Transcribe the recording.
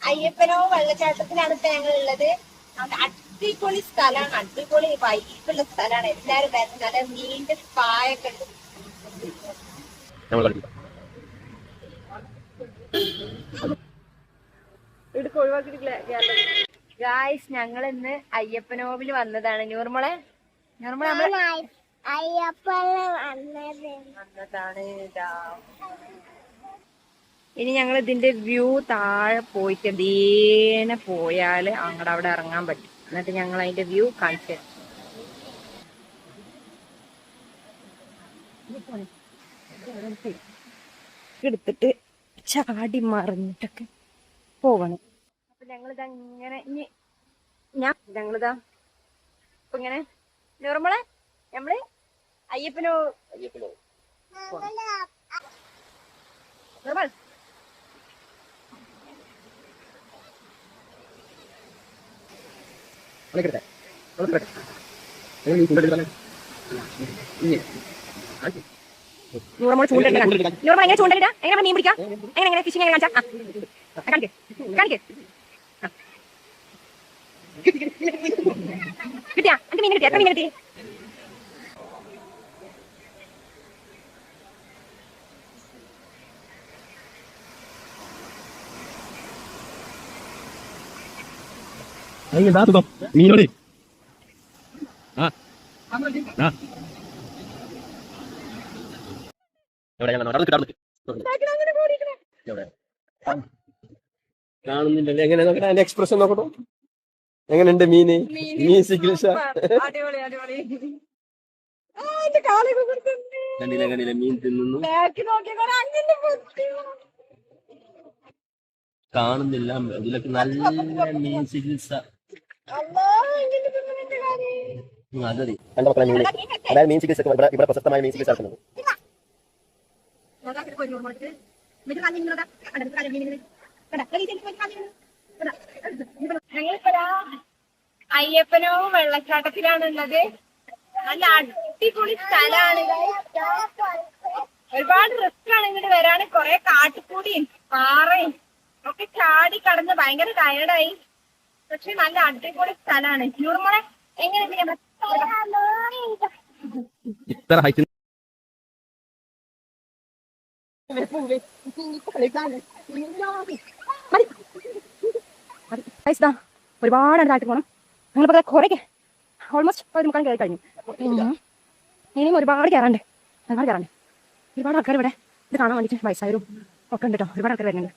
അയ്യപ്പനോ വെള്ളച്ചാട്ടത്തിലാണ് ഇപ്പൊ ഞങ്ങൾ ഉള്ളത് അടിപൊളി സ്ഥലമാണ് അടിപൊളി വൈബുള്ള സ്ഥലമാണ് എല്ലാരും വരുന്നത്. നല്ല നീണ്ട പായൊക്കെ ഉണ്ട്. നമ്മൾ കളിക്കും ഗായ്സ് ഞങ്ങൾ ഇന്ന് അയ്യപ്പനോവിൽ വന്നതാണ്. നൂർമോളെ? നൂർമോളെ നമ്മൾ വന്നതാണ്. ഇതാ. ഇനി ഞങ്ങൾ ഇതിന്റെ വ്യൂ താഴെ പോയിട്ട് ദേനെ പോയാൽ അങ്ങടെ അവിടെ ഇറങ്ങാൻ പറ്റും. എന്നിട്ട് ഞങ്ങൾ അതിന്റെ വ്യൂ കാണിച്ചു. എടുത്തിട്ട് ചാടി മറിഞ്ഞിട്ടൊക്കെ പോവണം. അപ്പൊ ഞങ്ങളിതാ ഇങ്ങനെ ഇനി ഞാൻ ഞങ്ങളിതാ അപ്പൊ ഇങ്ങനെ നോർമളെ നമ്മൾ അയ്യപ്പനോ അയ്യപ്പനോ നോർമൽ കാണിക്ക്. നൂറമ്മൾ ചൂണ്ടിട്ട് നൂറമ്മ എങ്ങനെ ചൂണ്ടിട്ട് എങ്ങനെ മീൻ പിടിക്കാം? എങ്ങനെ എങ്ങനെ ഫിഷിംഗ് എങ്ങനെ കാണിച്ചാ? കാണിക്കേ. കാണിക്കേ. കിട്ടിയാ? എനിക്ക് മീൻ കിട്ടിയ? എത്ര മീൻ കിട്ടി? ദാ തുകം മീനോട്. കാണുന്നില്ലല്ലേ? എങ്ങനെ നോക്കട്ടെ? അതിന്റെ എക്സ്പ്രഷൻ നോക്കട്ടോ. എങ്ങനെയുണ്ട് മീന്? മീൻ ചികിത്സ. കണ്ടില്ല കണ്ടില്ല? മീൻ തിന്നുന്നു. കാണുന്നില്ല. ഇതിലൊക്കെ നല്ല മീൻ ചികിത്സ മീന് അതായത് മീൻ ചികിത്സ ഇവിടെ ഇവിടെ പ്രശസ്തമായ മീൻ ചികിത്സ നടക്കുന്നത് അയ്യപ്പനോ വെള്ളച്ചാട്ടത്തിലാണ് ഉള്ളത് നല്ല അടിപൊളി സ്ഥലമാണ്. ഒരുപാട് റിസ്ക് ആണ് ഇങ്ങോട്ട് വരാണ് കൊറേ കാട്ടുകൂടിയും പാറയും ഒക്കെ ചാടി കടന്ന് ഭയങ്കര ടയർഡായി പക്ഷെ നല്ല അടിപൊളി സ്ഥലമാണ് നൂറുമോളെ എങ്ങനെ ചെയ്യാൻ ഇത്ര ഹൈറ്റ് ഒരുപാട് അടുത്തായിട്ട് പോകണം ഞങ്ങളിപ്പോ കുറേക്ക് ഓൾമോസ്റ്റ് ഒരു മുക്കാൽ കയറി കഴിഞ്ഞു. ഇനിയും ഒരുപാട് കയറാണ്ട് ഒരുപാട് കയറാണ്ട് ഒരുപാട് ആൾക്കാർ ഇവിടെ ഇത് കാണാൻ വേണ്ടിയിട്ട് വയസ്സായവരും ഒക്കെ ഉണ്ട് കേട്ടോ ഒരുപാട് ആൾക്കാർ വരുന്നുണ്ട്.